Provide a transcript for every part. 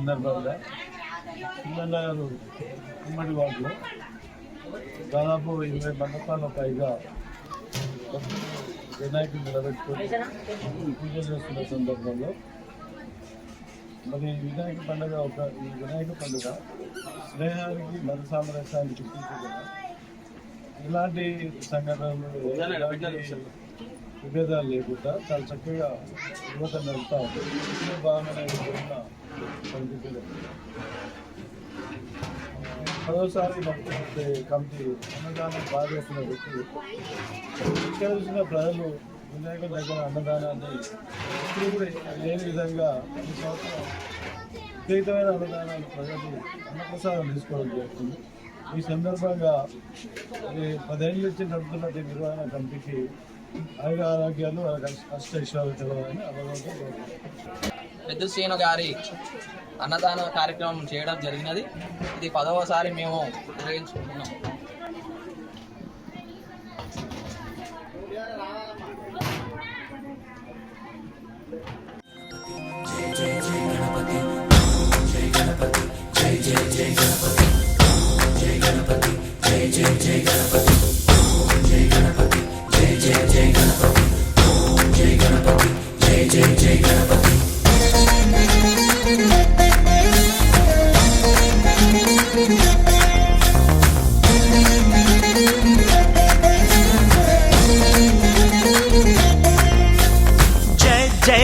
సందర్భంగా చవితి గారు ఉమ్మడి వాటిలో దాదాపు ఇరవై మండపాల పైగా వినాయకుడు నిలబెట్టుకొని పూజ చేస్తున్న సందర్భంలో మరి ఈ వినాయక పండుగ ఒక ఈ వినాయక పండుగ స్నేహానికి మన సామరస్యానికి సూచికగా ఇలాంటి సంఘటనలు విభేదాలు లేకుండా చాలా చక్కగా యువత నడుపుతా ఉంది. ఇందులో భాగంగా ఈ పదోసారి కమిటీ అన్నదానం బాగా చేస్తున్న వ్యక్తి ఇక్కడ చూసిన ప్రజలు వినాయకుల దగ్గర అన్నదానాన్ని ఇప్పుడు కూడా లేని విధంగా ఈ సంవత్సరం విపరీతమైన అన్నదానాలు ప్రజలు అన్నప్రసాదం తీసుకోవడం జరుగుతుంది. ఈ సందర్భంగా ఇది పదేళ్ళ నుంచి నడుపుతున్న నిర్వహణ కమిటీకి ఆయుర ఆరోగ్యాలు అష్ట- ఇష్టాలు తెలవాలని పెద్ద శ్రీను గారి అన్నదాన కార్యక్రమం చేయడం జరిగినది. ఇది పదవసారి మేము ఉపయోగించుకుంటున్నాం.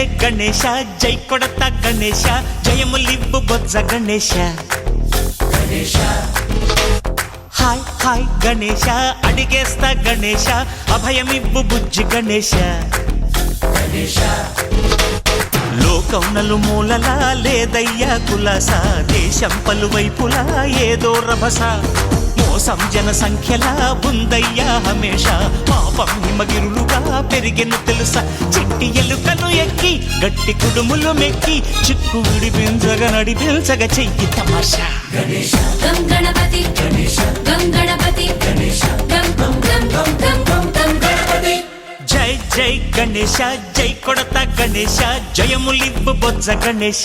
జయ జయ గణేಶ జై కొడత గణేಶ జయములివ్వు బొజ్జ గణేశ. హాయ్ హాయ్ గణేశ అడిగేస్తా గణేశ అభయమివ్వు బుజ్జి గణేశ. లోకం నలుమూలలా లేదయ్యా కులాస దేశం పలువైపులా ఏదో రభస. మోసం జన సంఖ్యలా ఉందయ్యా హమేష. పాపం హిమగిరులుగా పెరిగిన తెలుసా. చిట్టి ఎలుకను ఎక్కి గట్టి కుడుములు మెక్కి చిక్కు విడిపించగ నడిపించగ చెయ్యి తమాషా. గణపతి జై జై గణేశ జై కొడత గణేశ జయములివ్వు బొజ్జ గణేశ.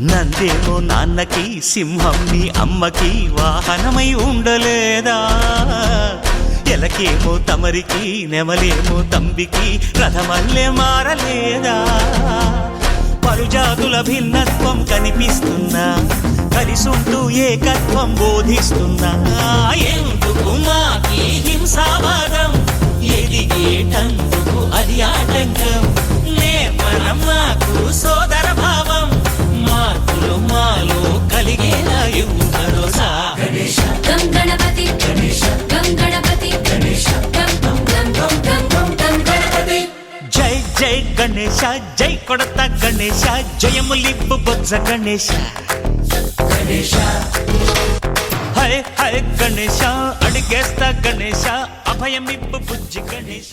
నందేమో నాన్నకి సింహం నీ అమ్మకి వాహనమై ఉండలేదా? ఎలకేమో తమరికి నెమలేమో తంబికి రథమల్లే మారలేదా? పరుజాతుల భిన్నత్వం కనిపిస్తున్నా కలిసుంటూ ఏకత్వం బోధిస్తున్నా ఎందుకు మాకి హింసావాదం? ఎదిగేటందుకు అది ఆటంకం. నేపనం మాకు సోదర భావం. గణేశ జై కొడత గణేశ జయములిబ్బు బొజ్జ గణేశ. గణేశ హై హై గణేశ అడిగేస్తా గణేశ అభయమిబ్బు బుజ్జి గణేశ.